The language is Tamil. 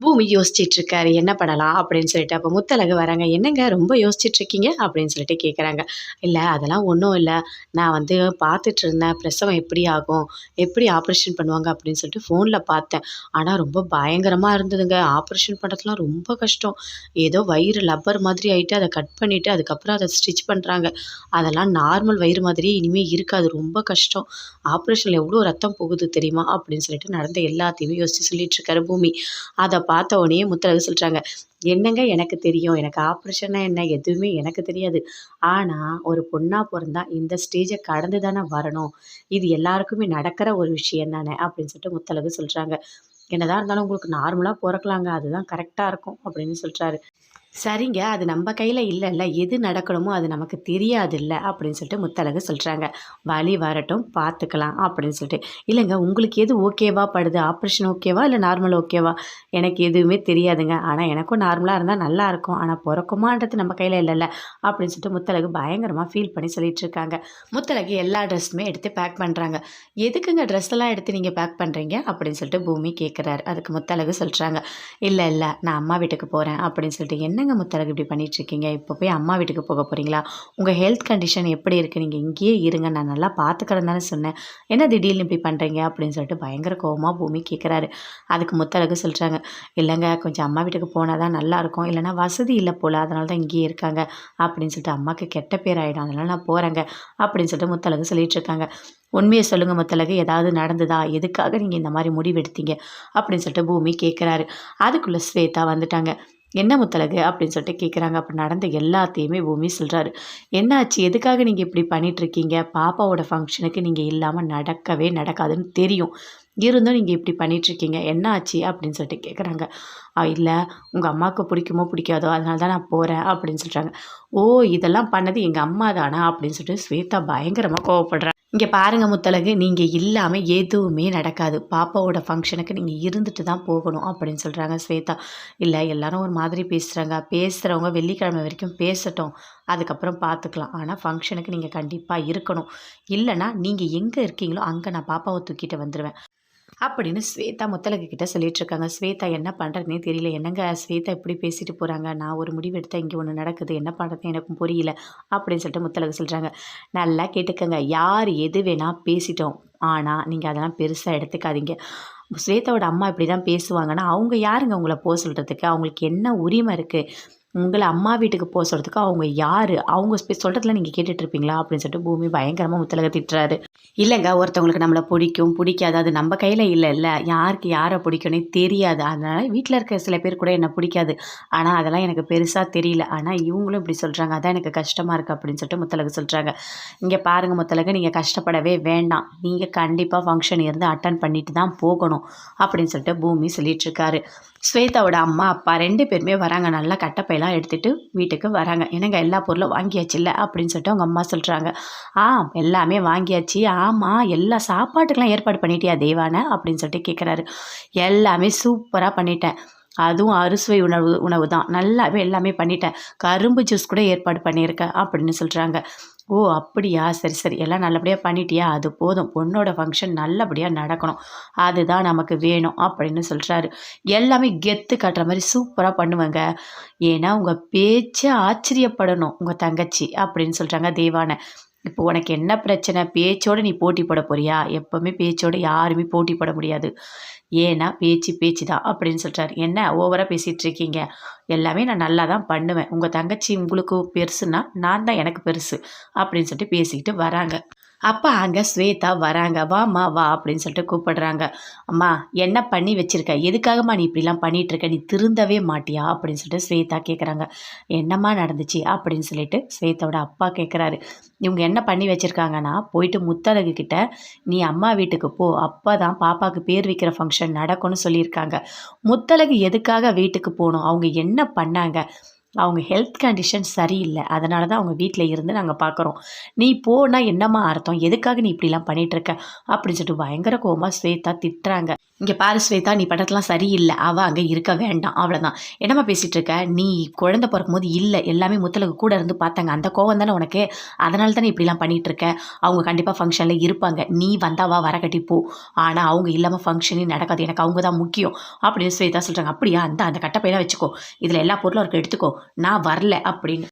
பூமி யோசிச்சுட்டு இருக்காரு என்ன பண்ணலாம் அப்படின்னு சொல்லிட்டு. அப்போ முத்தழகு வராங்க என்னங்க ரொம்ப யோசிச்சிட்டு இருக்கீங்க அப்படின்னு சொல்லிட்டு கேட்குறாங்க இல்லை அதெல்லாம் ஒன்றும் இல்லை. நான் வந்து பார்த்துட்டு இருந்தேன் பிரசவம் எப்படி ஆகும்? எப்படி ஆப்ரேஷன் பண்ணுவாங்க? அப்படின்னு சொல்லிட்டு ஃபோனில் பார்த்தேன். ஆனால் ரொம்ப பயங்கரமாக இருந்ததுங்க. ஆப்ரேஷன் பண்ணுறதுலாம் ரொம்ப கஷ்டம். ஏதோ வயிறு லப்பர் மாதிரி ஆகிட்டு அதை கட் பண்ணிவிட்டு அதுக்கப்புறம் அதை ஸ்டிச் பண்ணுறாங்க அதெல்லாம் நார்மல் வயிறு மாதிரியே இனிமேல் இருக்காது. ரொம்ப கஷ்டம். ஆப்ரேஷனில் எவ்வளோ ரத்தம் போகுது தெரியுமா? அப்படின்னு சொல்லிட்டு நடந்த எல்லாத்தையுமே யோசித்து சொல்லிட்டு இருக்காரு பூமி. அதை பார்த்த உடனே முத்தழகு சொல்கிறாங்க என்னங்க எனக்கு தெரியும்? எனக்கு ஆப்ரேஷன்னா என்ன? எதுவுமே எனக்கு தெரியாது. ஆனால் ஒரு பொண்ணாக பிறந்தா இந்த ஸ்டேஜை கடந்து தானே வரணும். இது எல்லாருக்குமே நடக்கிற ஒரு விஷயம் தானே? அப்படின்னு சொல்லிட்டு முத்தழகு சொல்கிறாங்க என்னதான் இருந்தாலும் உங்களுக்கு நார்மலாக பிறக்கலாங்க. அதுதான் கரெக்டாக இருக்கும் அப்படின்னு சொல்கிறாரு சரிங்க அது நம்ம கையில் இல்லைல்ல. எது நடக்கணுமோ அது நமக்கு தெரியாதுல்ல அப்படின்னு சொல்லிட்டு முத்தழகு சொல்கிறாங்க வலி வரட்டும் பார்த்துக்கலாம் அப்படின்னு சொல்லிட்டு. இல்லைங்க உங்களுக்கு எது ஓகேவா படுது? ஆப்ரேஷன் ஓகேவா? இல்லை நார்மல் ஓகேவா? எனக்கு எதுவுமே தெரியாதுங்க. ஆனால் எனக்கும் நார்மலாக இருந்தால் நல்லா இருக்கும். ஆனால் பிறக்குமான்றது நம்ம கையில் இல்லைல்ல அப்படின்னு சொல்லிட்டு முத்தழகு பயங்கரமாக ஃபீல் பண்ணி சொல்லிட்டு இருக்காங்க. முத்தழகு எல்லா ட்ரெஸ்ஸுமே எடுத்து பேக் பண்ணுறாங்க எதுக்குங்க ட்ரெஸ் எல்லாம் எடுத்து நீங்கள் பேக் பண்ணுறீங்க அப்படின்னு சொல்லிட்டு பூமி கேட்குறாரு அதுக்கு முத்தழகு சொல்கிறாங்க இல்லை இல்லை நான் அம்மா வீட்டுக்கு போகிறேன் அப்படின்னு சொல்லிட்டு. என்ன என்னங்க முத்தரகு இப்படி பண்ணிகிட்ருக்கீங்க இப்போ போய் அம்மா வீட்டுக்கு போக போகிறீங்களா உங்கள் ஹெல்த் கண்டிஷன் எப்படி இருக்குது நீங்கள் இங்கேயே இருங்க. நான் நல்லா பார்த்துக்கிறேன் தானே சொன்னேன். என்ன திடீர்னு இப்படி பண்ணுறீங்க அப்படின்னு சொல்லிட்டு பயங்கர கோவமாக பூமி கேட்குறாரு அதுக்கு முத்தரகு சொல்கிறாங்க இல்லைங்க கொஞ்சம் அம்மா வீட்டுக்கு போனால் தான் நல்லாயிருக்கும். இல்லைனா வசதி இல்லை போல். அதனால தான் இங்கேயே இருக்காங்க. அப்படின்னு சொல்லிட்டு அம்மாவுக்கு கெட்ட பேர் ஆகிடும் அதனால் நான் போகிறேங்க அப்படின்னு சொல்லிட்டு முத்தலகு சொல்லிகிட்டு இருக்காங்க. உண்மையை சொல்லுங்கள் முத்தலகு ஏதாவது நடந்ததா? எதுக்காக நீங்கள் இந்த மாதிரி முடிவெடுத்தீங்க? அப்படின்னு சொல்லிட்டு பூமி கேட்குறாரு அதுக்குள்ளே ஸ்வேதா வந்துட்டாங்க. என்ன முத்தலகு அப்படின்னு சொல்லிட்டு கேட்குறாங்க அப்போ நடந்த எல்லாத்தையுமே பூமி சொல்கிறாரு என்னாச்சு? எதுக்காக நீங்கள் இப்படி பண்ணிகிட்ருக்கீங்க பாப்பாவோட ஃபங்க்ஷனுக்கு நீங்கள் இல்லாமல் நடக்கவே நடக்காதுன்னு தெரியும். இருந்தும் நீங்கள் இப்படி பண்ணிகிட்ருக்கீங்க என்ன ஆச்சு அப்படின்னு சொல்லிட்டு கேட்குறாங்க இல்லை. உங்கள் அம்மாவுக்கு பிடிக்குமோ பிடிக்காதோ அதனால தான் நான் போகிறேன் அப்படின்னு சொல்கிறாங்க ஓ இதெல்லாம் பண்ணது எங்கள் அம்மா தானா? அப்படின்னு சொல்லிட்டு ஸ்வேதா பயங்கரமாக கோவப்படுறாங்க இங்கே பாருங்கள் முத்தழகு நீங்கள் இல்லாமல் எதுவுமே நடக்காது. பாப்பாவோட ஃபங்க்ஷனுக்கு நீங்கள் இருந்துட்டு தான் போகணும் அப்படின்னு சொல்கிறாங்க ஸ்வேதா. இல்லை எல்லாரும் ஒரு மாதிரி பேசுகிறாங்க பேசுகிறவங்க வெள்ளிக்கிழமை வரைக்கும் பேசட்டும். அதுக்கப்புறம் பார்த்துக்கலாம் ஆனால் ஃபங்க்ஷனுக்கு நீங்கள் கண்டிப்பாக இருக்கணும். இல்லைனா நீங்கள் எங்கே இருக்கீங்களோ அங்கே நான் பாப்பாவை தூக்கிட்டு வந்துடுவேன் அப்படின்னு ஸ்வேதா முத்தலகு கிட்ட சொல்லிட்டு இருக்காங்க ஸ்வேதா என்ன பண்ணுறதுனே தெரியல. என்னங்க ஸ்வேதா இப்படி பேசிட்டு போகிறாங்க நான் ஒரு முடிவு எடுத்தால் இங்கே ஒன்று நடக்குது. என்ன பண்ணுறது எனக்கும் புரியல. அப்படின்னு சொல்லிட்டு முத்தலகு சொல்கிறாங்க நல்லா கேட்டுக்கங்க. யார் எது வேணால் பேசிட்டோம். ஆனால் நீங்கள் அதெல்லாம் பெருசாக எடுத்துக்காதீங்க. ஸ்வேதாவோட அம்மா இப்படி தான் பேசுவாங்கன்னா அவங்க யாருங்க உங்களை போக சொல்கிறதுக்கு அவங்களுக்கு என்ன உரிமை இருக்குது உங்களை அம்மா வீட்டுக்கு போக சொல்கிறதுக்கு அவங்க யார்? அவங்க சொல்கிறதுல நீங்கள் கேட்டுட்ருப்பீங்களா அப்படின்னு சொல்லிட்டு பூமி பயங்கரமாக முத்தலக திட்டுறாரு. இல்லைங்க ஒருத்தவங்களுக்கு நம்மளை பிடிக்கும் பிடிக்காது. அது நம்ம கையில் இல்லை இல்லை யாருக்கு யாரை பிடிக்கும்னே தெரியாது. அதனால் வீட்டில் இருக்க சில பேர் கூட என்னை பிடிக்காது. ஆனால் அதெல்லாம் எனக்கு பெருசாக தெரியல. ஆனால் இவங்களும் இப்படி சொல்கிறாங்க அதான் எனக்கு கஷ்டமாக இருக்குது அப்படின்னு சொல்லிட்டு முத்தலகு சொல்கிறாங்க இங்கே பாருங்கள் முத்தலகு நீங்கள் கஷ்டப்படவே வேண்டாம். நீங்கள் கண்டிப்பாக ஃபங்க்ஷன் இருந்து அட்டன் பண்ணிட்டு தான் போகணும் அப்படின்னு சொல்லிட்டு பூமி சொல்லிகிட்ருக்காரு ஸ்வேதாவோட அம்மா அப்பா ரெண்டு பேருமே வராங்க. நல்லா இதெல்லாம் எடுத்துகிட்டு வீட்டுக்கு வராங்க. என்னங்க எல்லா பொருளும் வாங்கியாச்சு இல்லை அப்படின்னு சொல்லிட்டு அவங்க அம்மா சொல்கிறாங்க ஆ எல்லாமே வாங்கியாச்சு. ஆமாம் எல்லா சாப்பாட்டுக்கெலாம் ஏற்பாடு பண்ணிட்டியா தெய்வான அப்படின்னு சொல்லிட்டு கேட்குறாரு எல்லாமே சூப்பராக பண்ணிட்டேன். அதுவும் அறுசுவை உணவு உணவு தான் நல்லாவே எல்லாமே பண்ணிட்டேன். கரும்பு ஜூஸ் கூட ஏற்பாடு பண்ணியிருக்கேன் அப்படின்னு சொல்கிறாங்க ஓ அப்படியா? சரி சரி. எல்லாம் நல்லபடியாக பண்ணிட்டியா? அது போதும். பொண்ணோட ஃபங்க்ஷன் நல்லபடியாக நடக்கணும். அதுதான் நமக்கு வேணும் அப்படின்னு சொல்கிறாரு எல்லாமே கெத்து காட்டுற மாதிரி சூப்பராக பண்ணுவேங்க. ஏன்னா உங்கள் பேச்சை ஆச்சரியப்படணும். உங்கள் தங்கச்சி அப்படின்னு சொல்கிறாங்க தேவான. இப்போ உனக்கு என்ன பிரச்சனை? பேச்சோடு நீ போட்டி போட போறியா? எப்போவுமே பேச்சோடு யாருமே போட்டி போட முடியாது. ஏன்னா பேச்சு பேச்சு தான் அப்படின்னு சொல்கிறார் என்ன? ஓவராக பேசிகிட்டு இருக்கீங்க எல்லாமே நான் நல்லா தான் பண்ணுவேன். உங்கள் தங்கச்சி உங்களுக்கு பெருசுன்னா நான் தான் எனக்கு பெருசு அப்படின்னு சொல்லிட்டு பேசிக்கிட்டு வராங்க. அப்போ அங்கே ஸ்வேதா வராங்க வாமா வா அப்படின்னு சொல்லிட்டு கூப்பிடுறாங்க. அம்மா என்ன பண்ணி வச்சுருக்க? எதுக்காகம்மா நீ இப்படிலாம் பண்ணிகிட்ருக்க நீ திருந்தவே மாட்டியா? அப்படின்னு சொல்லிட்டு ஸ்வேதா கேட்குறாங்க என்னம்மா நடந்துச்சு? அப்படின்னு சொல்லிட்டு ஸ்வேதாவோட அப்பா கேட்குறாரு இவங்க என்ன பண்ணி வச்சுருக்காங்கன்னா போயிட்டு முத்தழகு கிட்ட நீ அம்மா வீட்டுக்கு போ. அப்போ தான் பாப்பாவுக்கு பேர் வைக்கிற ஃபங்க்ஷன் நடக்கும்னு சொல்லியிருக்காங்க. முத்தழகு எதுக்காக வீட்டுக்கு போகணும்? அவங்க என்ன பண்ணாங்க? அவங்க ஹெல்த் கண்டிஷன் சரியில்லை. அதனால தான் அவங்க வீட்டில் இருந்து நாங்கள் பார்க்குறோம் நீ போனால் என்னம்மா அர்த்தம்? எதுக்காக நீ இப்படிலாம் பண்ணிகிட்ருக்க அப்படின்னு சொல்லிட்டு பயங்கர கோமா ஸ்வேதா திட்டுறாங்க. இங்கே பாரு ஸ்வேதா நீ படத்தெல்லாம் சரியில்லை. அவள் அங்கே இருக்க வேண்டாம். அவ்வளோதான் என்னம்மா பேசிகிட்டு இருக்க நீ குழந்தை பிறக்கும்போது இல்லை. எல்லாமே முத்தலுக்கு கூட இருந்து பார்த்தாங்க. அந்த கோவம் தானே உனக்கு? அதனால தானே இப்படிலாம் பண்ணிகிட்ருக்க இருக்க அவங்க கண்டிப்பாக ஃபங்க்ஷனில் இருப்பாங்க. நீ வந்தாவா வர கட்டி போ. ஆனால் அவங்க இல்லாமல் ஃபங்க்ஷனே நடக்காது. எனக்கு அவங்க தான் முக்கியம். அப்படின்னு ஸ்வேதா சொல்கிறாங்க அப்படியா? அந்த அந்த கட்டப்பையெல்லாம் வச்சுக்கோ. இதில் எல்லா பொருளும் அவருக்கு எடுத்துக்கோ. நான் வரல அப்படின்னு.